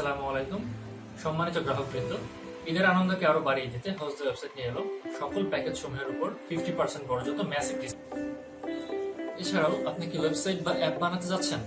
আসসালামু আলাইকুম। সম্মানিত গ্রাহকবৃন্দ, ঈদের আনন্দকে আরও বাড়িয়ে দিতে হোস্ট ওয়েবসাইট নিয়ে এলো সকল প্যাকেজ সমূহের উপর ফিফটি পার্সেন্ট পর্যন্ত ম্যাসিভ ডিসকাউন্ট এছাড়াও আপনি কি ওয়েবসাইট বা অ্যাপ বানাতে যাচ্ছেন?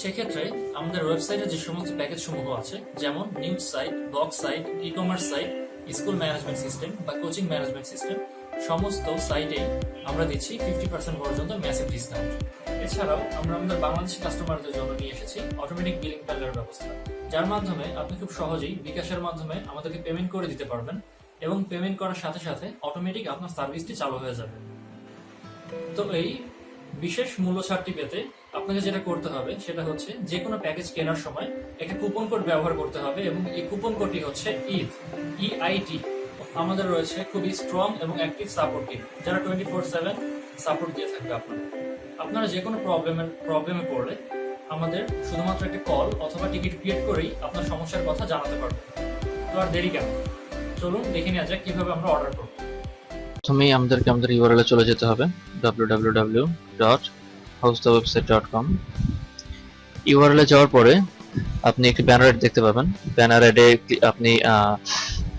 সেক্ষেত্রে আমাদের ওয়েবসাইটে যে সমস্ত প্যাকেজ সমূহ আছে, যেমন news site blog site e commerce site school management system বা কোচিং ম্যানেজমেন্ট সিস্টেম সমস্ত সাইটেই আমরা দিচ্ছি ফিফটি পার্সেন্ট পর্যন্ত ম্যাসিভ ডিসকাউন্ট এছাড়াও আমরা আমাদের বাংলাদেশি কাস্টমারদের জন্য নিয়ে এসেছি অটোমেটিক বিলিং প্যানেলের ব্যবস্থা। যার মাধ্যমে আপনি খুব সহজেই বিকাশের মাধ্যমে আমাদেরকে পেমেন্ট করে দিতে পারবেন এবং পেমেন্ট করার সাথে সাথে অটোমেটিক আপনার সার্ভিসটি চালু হয়ে যাবে। তো এই বিশেষ মূল্য ছাড়টি পেতে আপনাকে যেটা করতে হবে সেটা হচ্ছে যে কোনো প্যাকেজ কেনার সময় একটা কুপন কোড ব্যবহার করতে হবে এবং এই কুপন কোডটি হচ্ছে ঈদ ইআইটি আমাদের রয়েছে খুবই স্ট্রং এবং অ্যাক্টিভ সাপোর্ট টিম যারা টোয়েন্টি ফোর সেভেন সাপোর্ট দিয়ে থাকবে আপনাদের। আপনারা যে কোনো প্রবলেমের প্রবলেমে পড়লে আমাদের শুধুমাত্র একটা কল অথবা টিকিট ক্রিয়েট করেই আপনার সমস্যার কথা জানাতে পারবেন। তো আর দেরি কেন? চলুন দেখে নেওয়া যাক কীভাবে আমরা অর্ডার করব। প্রথমেই আমাদেরকে আমাদের ইউআরএল চলে যেতে হবে www.hostthewebsite.com ইউআরএল এ যাওয়ার পরে আপনি একটি ব্যানার এড দেখতে পাবেন। ব্যানার এডে আপনি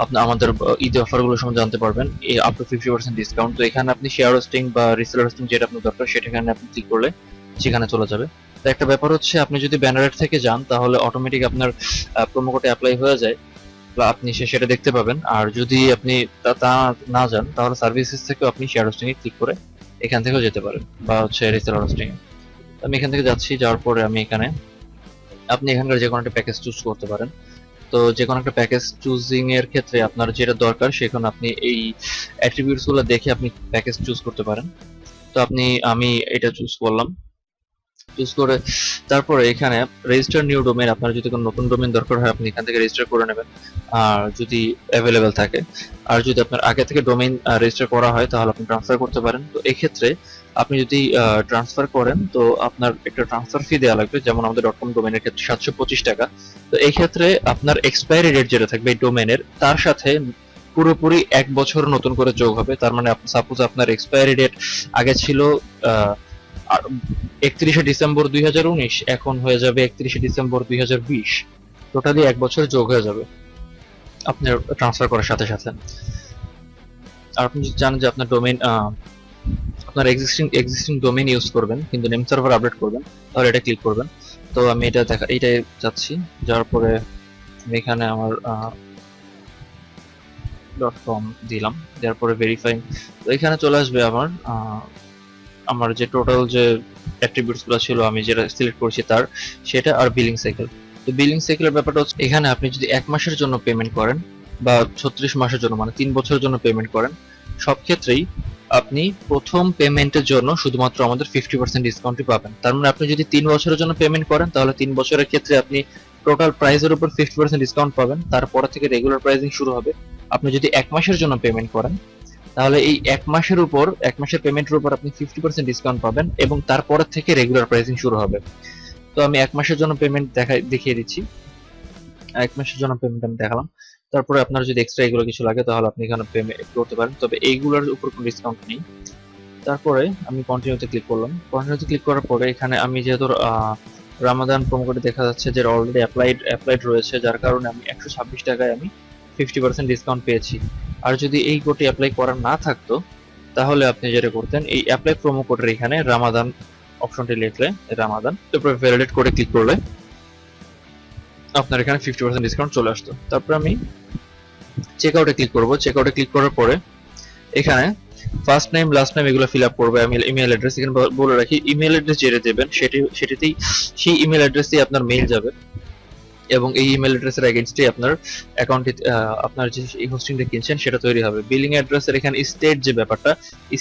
আপনি, আমাদের ঈদ অফারগুলো সম্বন্ধে জানতে পারবেন। এই up to fifty percent discount তো এখানে আপনি শেয়ার হোস্টিং বা রিসেলার হোস্টিং যেটা আপনার দরকার, সেটা এখানে আপনি ক্লিক করলে সেখানে চলে যাবে। তো একটা ব্যাপার হচ্ছে, আপনি যদি ব্যানার অ্যাড থেকে যান, তাহলে অটোমেটিক আপনার প্রোমো কোডে অ্যাপ্লাই হয়ে যায়। আপনি সে, সেটা দেখতে পাবেন। আর যদি আপনি তা না যান, তাহলে সার্ভিসেস থেকেও আপনি শেয়ার হোস্টিং এ ক্লিক করে এখান থেকেও যেতে পারেন, বা হচ্ছে রিসেলার হোস্টিং আমি এখান থেকে যাচ্ছি, যাওয়ার পরে আমি এখানে আপনি এখানকার যে কোনো একটা প্যাকেজ চুজ করতে পারেন। তো যে কোনো একটা প্যাকেজ চুজিং এর ক্ষেত্রে আপনার যেটা দরকার, সেখানে আপনি এই অ্যাট্রিবিউটসগুলো দেখে আপনি প্যাকেজ চুজ করতে পারেন। তো আপনি, আমি এটা চুজ করলাম। চুজ করে তারপরে এখানে রেজিস্টার নিউ ডোমেন আপনার যদি কোনো নতুন ডোমেন দরকার হয়, আপনি এখান থেকে রেজিস্টার করে নেবেন। আর যদি অ্যাভেলেবেল থাকে, আর যদি আপনার আগে থেকে ডোমেইন রেজিস্টার করা হয়, তাহলে আপনি ট্রান্সফার করতে পারেন। তো এক্ষেত্রে আপনি যদি ট্রান্সফার করেন, তো আপনার একটা ট্রান্সফার ফি দেওয়া লাগবে, যেমন আমাদের ডট কম ডোমেনের ক্ষেত্রে সাতশো পঁচিশ টাকা। তো এই ক্ষেত্রে আপনার এক্সপায়ারি ডেট যেটা থাকবে এই ডোমেনের তার সাথে পুরোপুরি এক বছর নতুন করে যোগ হবে। তার মানে সাপোজ আপনার এক্সপায়ারি ডেট আগে ছিল একত্রিশে ডিসেম্বর দুই হাজার উনিশ, এখন হয়ে যাবে একত্রিশে ডিসেম্বর দুই হাজার বিশ। টোটালি এক বছর যোগ হয়ে যাবে আপনার ট্রান্সফার করার সাথে সাথে। আর আপনি যদি জানেন যে আপনার ডোমেইন আপনার এক্সিস্টিং এক্সিস্টিং ডোমেইন ইউজ করবেন, কিন্তু নেম সার্ভার আপডেট করবেন, তাহলে এটা ক্লিক করবেন। তো আমি এটা দেখা, এইটাই যাচ্ছি। যাওয়ার পরে আমি এখানে আমার ডট কম দিলাম। দেওয়ার পরে ভেরিফাই তো এখানে চলে আসবে আমার আমার যে টোটাল যে অ্যাট্রিবিউটসগুলো ছিল আমি যেটা সিলেক্ট করেছি তার, সেটা আর বিলিং সাইকেল তো বিলিং সাইকেলের ব্যাপারটা হচ্ছে এখানে আপনি যদি এক মাসের জন্য পেমেন্ট করেন বা ছত্রিশ মাসের জন্য মানে তিন বছরের জন্য পেমেন্ট করেন, সব ক্ষেত্রেই আপনি প্রথম পেমেন্টের জন্য শুধুমাত্র আমাদের ফিফটি পার্সেন্ট ডিসকাউন্টই পাবেন। তার মানে আপনি যদি তিন বছরের জন্য পেমেন্ট করেন, তাহলে তিন বছরের ক্ষেত্রে আপনি টোটাল প্রাইসের উপর ফিফটি পার্সেন্ট ডিসকাউন্ট পাবেন। তারপর থেকে রেগুলার প্রাইসিং শুরু হবে। আপনি যদি এক মাসের জন্য পেমেন্ট করেন তাহলে এই এক মাসের উপর, এক মাসের পেমেন্টের উপর আপনি ফিফটি পার্সেন্ট ডিসকাউন্ট পাবেন এবং তারপর থেকে রেগুলার প্রাইসিং শুরু হবে। তো আমি এক মাসের জন্য পেমেন্ট দেখাই, দেখিয়ে দিচ্ছি। এক মাসের জন্য পেমেন্ট আমি দেখালাম। তারপরে আপনার যদি এক্সট্রা এগুলো কিছু লাগে, তাহলে আপনি এখানে পেমেন্ট করতে পারেন। তবে এইগুলোর উপর কোনো ডিসকাউন্ট নেই। তারপরে আমি কন্টিনিউতে ক্লিক করলাম। কন্টিনিউতে ক্লিক করার পরে এখানে আমি যেহেতু রামাদান প্রোমো কোডে দেখা যাচ্ছে যে অলরেডি অ্যাপ্লাইড অ্যাপ্লাইড রয়েছে, যার কারণে আমি একশো ছাব্বিশ টাকায় আমি ফিফটি পার্সেন্ট ডিসকাউন্ট পেয়েছি। আর যদি এই কোডটি অ্যাপ্লাই করা না থাকতো, তাহলে আপনি যেটা করতেন, এই অ্যাপ্লাই প্রোমো কোডের এখানে রামাদান অপশনটি লিখলে রামাদান তারপরে ভ্যালিডেট করে ক্লিক করলে আপনার এখানে ফিফটি পার্সেন্ট ডিসকাউন্ট চলে আসতো। তারপর আমি চেক আউটে ক্লিক করব। চেক আউটে ক্লিক করার পরে এখানে ফার্স্ট নেম লাস্ট নেম এগুলো ফিল আপ করবে। আমি ইমেল অ্যাড্রেস এখানে বলে রাখি। ইমেল অ্যাড্রেস যেটা দেবেন, সেটি, সেটিতেই সেই ইমেল অ্যাড্রেসেই আপনার মেইল যাবে। এবং এই ইমেল অ্যাড্রেসের এগেনস্টে আপনার অ্যাকাউন্টে আপনার যে হোস্টিংটা কিনছেন সেটা তৈরি হবে। বিলিং অ্যাড্রেসের এখানে স্টেট যে ব্যাপারটা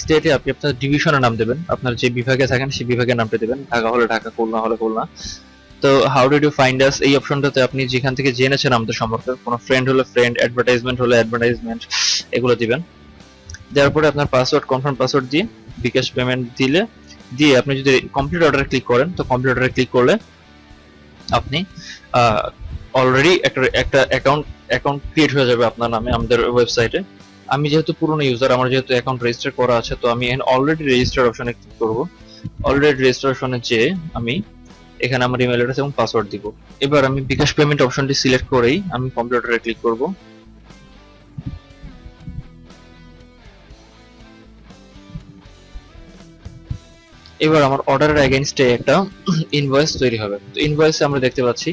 স্টেটে আপনি আপনার ডিভিশনের নাম দেবেন। আপনার যে বিভাগে থাকেন সেই বিভাগের নামটা দেবেন। ঢাকা হলে ঢাকা, খুলনা হলে খুলনা। তো how did you find us এই অপশনটাতে আপনি যেখান থেকে জেনেছেন আমাদের সম্পর্কে, কোনো ফ্রেন্ড হলে ফ্রেন্ড অ্যাডভার্টাইজমেন্ট হলে অ্যাডভার্টাইজমেন্ট এগুলো দিবেন। দেওয়ার পরে আপনার পাসওয়ার্ড কনফার্ম পাসওয়ার্ড দিয়ে বিকাশ পেমেন্ট দিলে, দিয়ে আপনি যদি কম্পিউটার অর্ডারে ক্লিক করেন, তো কমপ্লিট অর্ডারে ক্লিক করলে আপনি অলরেডি একটা একটা অ্যাকাউন্ট অ্যাকাউন্ট ক্রিয়েট হয়ে যাবে আপনার নামে, আমাদের ওয়েবসাইটে আমি যেহেতু পুরনো ইউজার আমার যেহেতু অ্যাকাউন্ট রেজিস্টার করা আছে, তো আমি অলরেডি রেজিস্টার অপশনে ক্লিক করব। অলরেডি রেজিস্টার অপশনে যেয়ে আমি এখানে আমার ইমেল অ্যাড্রেস এবং পাসওয়ার্ড দিব। এবার আমি বিকাশ পেমেন্ট অপশনটি সিলেক্ট করেই আমি কম্পিউটারে ক্লিক করব। এবার আমার অর্ডারের এগেনস্টে একটা ইনভয়েস তৈরি হবে। তো ইনভয়েসে আমরা দেখতে পাচ্ছি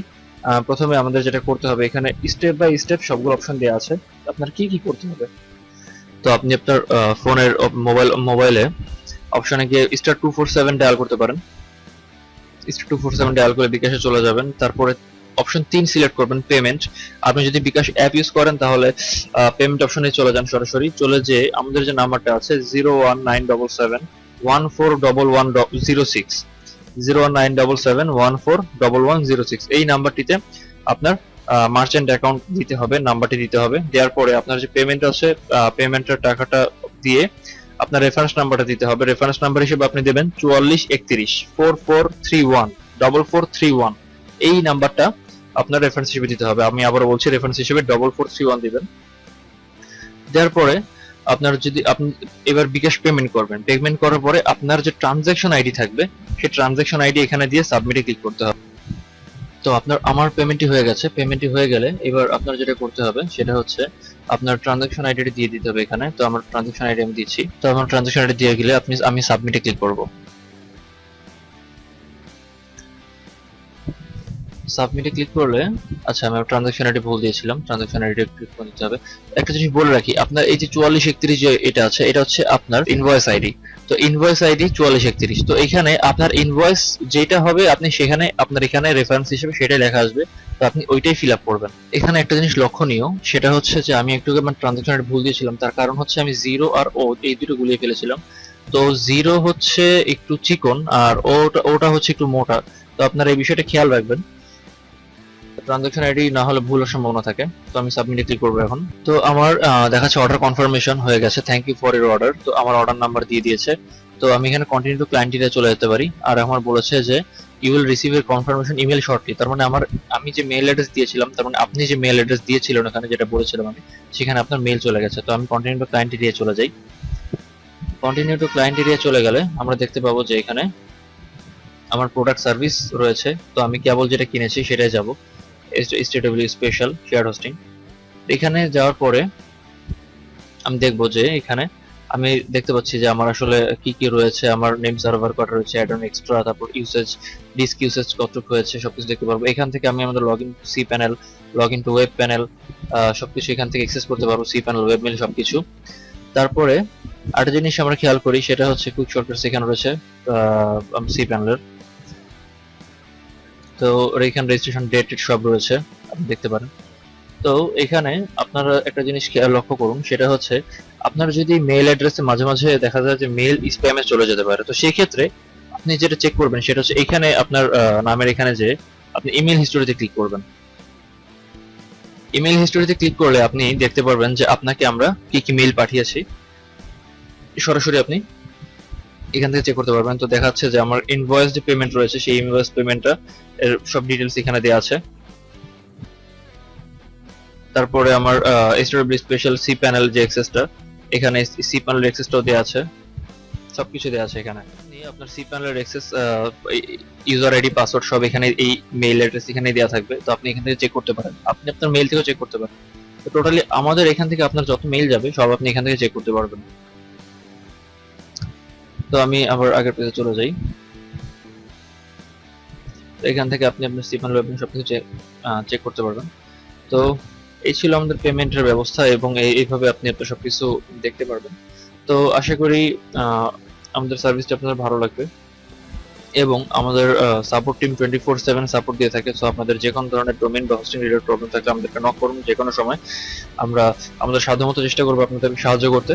প্রথমে আমাদের যেটা করতে হবে, এখানে স্টেপ বাই স্টেপ সবগুলো অপশন দেওয়া আছে। আপনার কি কি করতে হবে? তো আপনি আপনার ফোনের মোবাইল মোবাইলে অপশনে গিয়ে star two four seven dial করতে পারেন। Star two four seven dial করে বিকাশে চলে যাবেন। তারপরে অপশন তিন সিলেক্ট করবেন পেমেন্ট আপনি যদি বিকাশ অ্যাপ ইউজ করেন, তাহলে পেমেন্ট অপশনে চলে যান সরাসরি। চলে যে আমাদের যে নাম্বারটা আছে zero one nine double seven one four double one zero six zero one nine seven one four double one zero six এই নাম্বারটিতে আপনার মার্চেন্ট অ্যাকাউন্ট দিতে হবে, নাম্বারটি দিতে হবে। দেওয়ার পরে আপনার যে পেমেন্ট আছে পেমেন্টের টাকাটা দিয়ে আপনার রেফারেন্স নাম্বারটা দিতে হবে। রেফারেন্স নাম্বার হিসেবে আপনি দেবেন চুয়াল্লিশ একত্রিশ four four three one double four three one এই নাম্বারটা আপনার রেফারেন্স হিসেবে দিতে হবে। আমি আবারও বলছি রেফারেন্স হিসেবে ডবল ফোর থ্রি ওয়ান দিবেন। দেওয়ার পরে আপনার যদি আপনি এবার বিকাশ পেমেন্ট করবেন পেমেন্ট করার পরে আপনার যে ট্রানজ্যাকশন আইডি থাকবে, সেই ট্রানজ্যাকশন আইডি এখানে দিয়ে সাবমিটে ক্লিক করতে হবে। তো আপনার, আমার পেমেন্টটি হয়ে গেছে। পেমেন্টটি হয়ে গেলে এবার আপনার যেটা করতে হবে, সেটা হচ্ছে আপনার ট্রানজাকশন আইডিটি দিয়ে দিতে হবে এখানে। তো আমার ট্রানজাকশন আইডি আমি দিচ্ছি। তো আমার ট্রানজাকশন আইডি দিয়ে গেলে আপনি, আমি সাবমিটে ক্লিক করব। সাবমিটে ক্লিক করলে আচ্ছা আমি ট্রানজাকশন আইডি ভুল দিয়েছিলাম ট্রানজাকশন আইডি ক্লিক করে হবে। একটা জিনিস বলে রাখি, আপনার এই যে চুয়াল্লিশ একত্রিশ যে এটা আছে, এটা হচ্ছে আপনার ইনভয়েস আইডি তো ইনভয়েস আইডি চুয়াল্লিশ একত্রিশ। তো এখানে আপনার ইনভয়েস যেটা হবে, আপনি সেখানে, আপনার এখানে রেফারেন্স হিসেবে সেটাই লেখা আসবে, তো আপনি ওইটাই ফিল আপ করবেন। এখানে একটা জিনিস লক্ষণীয়, সেটা হচ্ছে যে আমি একটু আমার ট্রানজাকশন ভুল দিয়েছিলাম, তার কারণ হচ্ছে আমি জিরো আর ও এই দুটো গুলিয়ে ফেলেছিলাম। তো জিরো হচ্ছে একটু চিকন, আর ওটা ওটা হচ্ছে একটু মোটা। তো আপনারা এই বিষয়টা খেয়াল রাখবেন। ট্রানজাকশন আইডি না হলে ভুলের সম্ভাবনা থাকে, তো আমি সাবমিটে ক্লিক করব এখন। তো আমার দেখাচ্ছে অর্ডার কনফার্মেশন হয়ে গেছে thank you for your order তো আমার অর্ডার নাম্বার দিয়ে দিয়েছে। তো আমি এখানে কন্টিনিউ টু ক্লায়েন্টিতে চলে যেতে পারি, আর আমার বলেছে যে ইউ উইল রিসিভ এর কনফার্মেশন ইমেল শর্টলি তার মানে আমার, আমি যে মেল অ্যাড্রেস দিয়েছিলাম, তার মানে আপনি যে মেল অ্যাড্রেস দিয়েছিলেন ওখানে যেটা বলেছিলাম আমি, সেখানে আপনার মেল চলে গেছে। তো আমি কন্টিনিউ টু ক্লায়েন্ট এরিয়া চলে যাই। কন্টিনিউ টু ক্লায়েন্ট এরিয়া চলে গেলে আমরা দেখতে পাবো যে এখানে আমার প্রোডাক্ট সার্ভিস রয়েছে, তো আমি কেবল যেটা কিনেছি সেটাই যাব। স্টেডব্লিউ স্পেশাল শেয়ার হোস্টিং এখানে যাওয়ার পরে আমি দেখব যে এখানে আমি দেখতে পাচ্ছি যে আমার আসলে কি কি রয়েছে, আমার নেম সার্ভার কটা রয়েছে অ্যাড অন এক্সট্রা তারপর ইউসেজ ডিস্ক ইউসেজ কতটুকু হয়েছে, সবকিছু দেখতে পারব। এখান থেকে আমি আমাদের log in C panel log in to web panel সবকিছু এখান থেকে অ্যাক্সেস করতে পারব সি প্যানেল ওয়েব মেল সবকিছু। তারপরে আরেকটা জিনিস আমরা খেয়াল করি, সেটা হচ্ছে কুইক শর্টকাটস এখানে রয়েছে সি প্যানেলের তো এখানে রেজিস্ট্রেশন ডেট সব রয়েছে, আপনি দেখতে পারেন। তো এখানে আপনারা একটা জিনিস লক্ষ্য করুন, সেটা হচ্ছে আপনার যদি মেল অ্যাড্রেসে মাঝে মাঝে দেখা যায় যে মেল স্প্যামে চলে যেতে পারে, তো সেই ক্ষেত্রে আপনি যেটা চেক করবেন সেটা হচ্ছে এখানে আপনার নামের এখানে যে আপনি ইমেল হিস্টোরিতে ক্লিক করবেন। ইমেল হিস্টোরিতে ক্লিক করলে আপনি দেখতে পারবেন যে আপনাকে আমরা কি কি মেল পাঠিয়েছি। সরাসরি আপনি এখান থেকে চেক করতে পারবেন। তো দেখাচ্ছে যে আমার ইনভয়েস যে পেমেন্ট রয়েছে, সেই ইনভয়েস পেমেন্টটা এর সব ডিটেলস এখানে দেওয়া আছে। তারপরে আমার এসডব্লিউ স্পেশাল সি প্যানেল যে অ্যাক্সেসটা এখানে সি প্যানেল অ্যাক্সেসটাও দেওয়া আছে। সবকিছু দেওয়া আছে এখানে। আপনি আপনার সি প্যানেলের অ্যাক্সেস ইউজার আইডি পাসওয়ার্ড সব এখানে এই মেইল অ্যাড্রেস এখানে দেওয়া থাকবে। তো আপনি এখান থেকে চেক করতে পারেন। আপনি আপনার মেইল থেকেও চেক করতে পারেন। তো টোটালি আমাদের এখান থেকে আপনার যত মেইল যাবে, সব আপনি এখান থেকে চেক করতে পারবেন। তো আমি আবার আগের পেজে চলে যাই। এখান থেকে আপনি আপনার সি প্যানেল সবকিছু চেক করতে পারবেন। তো এই ছিল আমাদের পেমেন্টের ব্যবস্থা এবং এইভাবে আপনি আপনার সবকিছু দেখতে পারবেন। তো আশা করি আমাদের সার্ভিসটা আপনাদের ভালো লাগবে এবং আমাদের support team twenty four seven support দিয়ে থাকে। সো আপনাদের যে কোনো ধরনের ডোমেন বা হোস্টিং রিলেটেড প্রবলেম থাকলে আমাদেরকে নক করুন যে কোনো সময়। আমরা, আমাদের সাধ্যমতো চেষ্টা করব আপনাদের সাহায্য করতে।